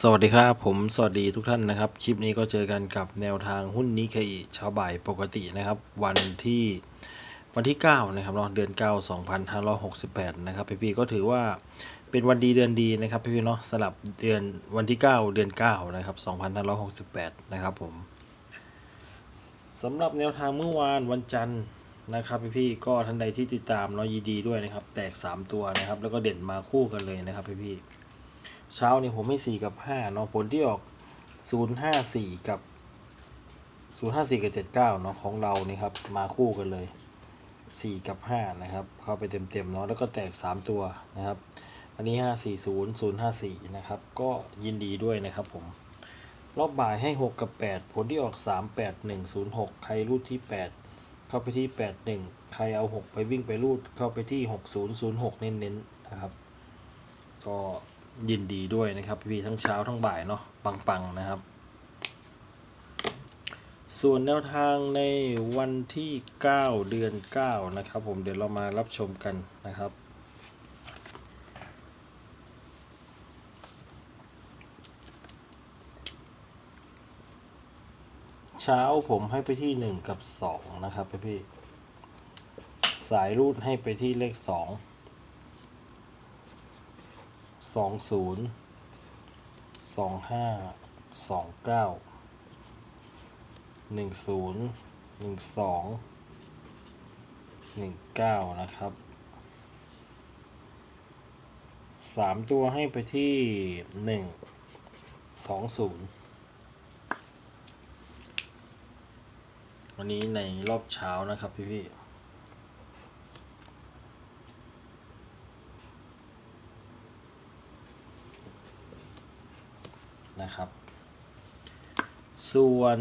สวัสดีครับผมสวัสดีทุกท่านนะครับ คลิปนี้ก็เจอกันกับแนวทางหุ้นนิเคอิเช้าบ่ายปกตินะครับ วันที่วันที่ 9 นะครับเนาะเดือน 9 2568 นะครับพี่ๆก็ถือว่าเป็นวันดีเดือนดีนะครับพี่ๆเนาะสลับเดือนวันที่ 9 เดือน 9 นะครับ 2568 นะครับผมสำหรับแนวทางเมื่อวานวันจันทร์นะครับพี่ๆก็ท่านใดที่ติดตามเนาะยินดีด้วยนะครับ แตก 3 ตัวนะครับ แล้วก็เด่นมาคู่กันเลยนะครับพี่ๆ เช้านี่ผมให้สี่กับห้าเนาะผลที่ออกศูนย์ห้าสี่กับศูนย์ห้าสี่กับเจ็ดเก้าเนาะของเรานี่ครับมาคู่กันเลยสี่กับห้านะครับเข้าไปเต็มๆเนาะแล้วก็แตกสามตัวนะครับ อันนี้ห้าสี่ศูนย์ศูนย์ห้าสี่นะครับก็ยินดีด้วยนะครับผมรอบบ่ายให้หกกับแปดผลที่ออกสามแปดหนึ่งศูนย์หกใครรูดที่แปดเข้าไปที่แปดหนึ่งใครเอาหกไปวิ่งไปรูดเข้าไปที่หกศูนย์ศูนย์หกเน้นๆนะครับ ก็ ยินดีด้วยนะครับพี่ทั้งเช้าทั้งบ่ายเนาะปังๆนะครับ ส่วนแนวทางในวันที่ 9 เดือน 9 นะครับ ผมเดี๋ยวเรามารับชมกันนะครับเช้าผมให้ไปที่ 1 กับ 2 นะครับพี่ สายรูดให้ไปที่เลข 2 สองศูนย์สองห้าสองเก้าหนึ่งศูนย์หนึ่งสองหนึ่งเก้านะครับสามตัวให้ไปที่หนึ่งสองศูนย์วันนี้ในรอบเช้านะครับพี่พี่ นะครับ ส่วน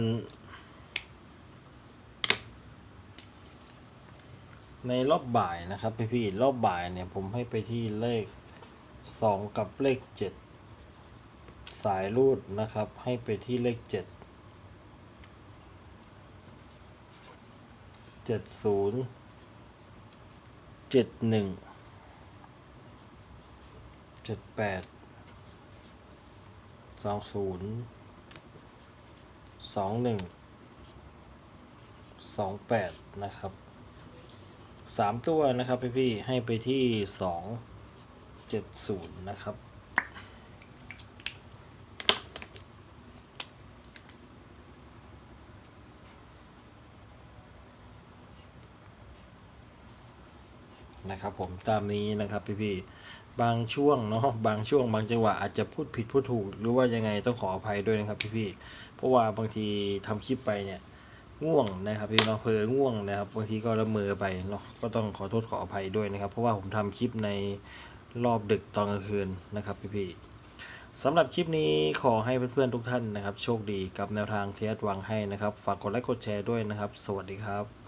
ในรอบบ่ายนะครับพี่พี่ๆรอบบ่ายเนี่ยผมให้ไปที่เลข 2 กับเลข 7 สายรูดนะครับ ให้ไปที่เลข 7 70 71 78 สองศูนย์สองหนึ่งสองแปดนะครับสามตัวนะครับพี่พี่ให้ไปที่สองเจ็ดศูนย์นะครับนะครับผมตามนี้นะครับพี่พี่ บางช่วงเนาะบางช่วงบางจังหวะอาจจะพูดผิดพูดถูก หรือว่ายังไงต้องขออภัยด้วยนะครับพี่พี่ๆเพราะว่าบางทีทำคลิปไปเนี่ยง่วงนะครับพี่เนาเพลอง่วงนะครับบางทีก็ละเมอไปเนาะก็ต้องขอโทษขออภัยด้วยนะครับ เพราะว่าผมทำคลิปในรอบดึกตอนกลางคืนนะครับพี่พี่ๆสำหรับคลิปนี้ขอให้เพื่อนๆทุกท่านนะครับ โชคดีกับแนวทางที่แอดวางให้นะครับ ฝากกดไลค์กดแชร์ด้วยนะครับ สวัสดีครับ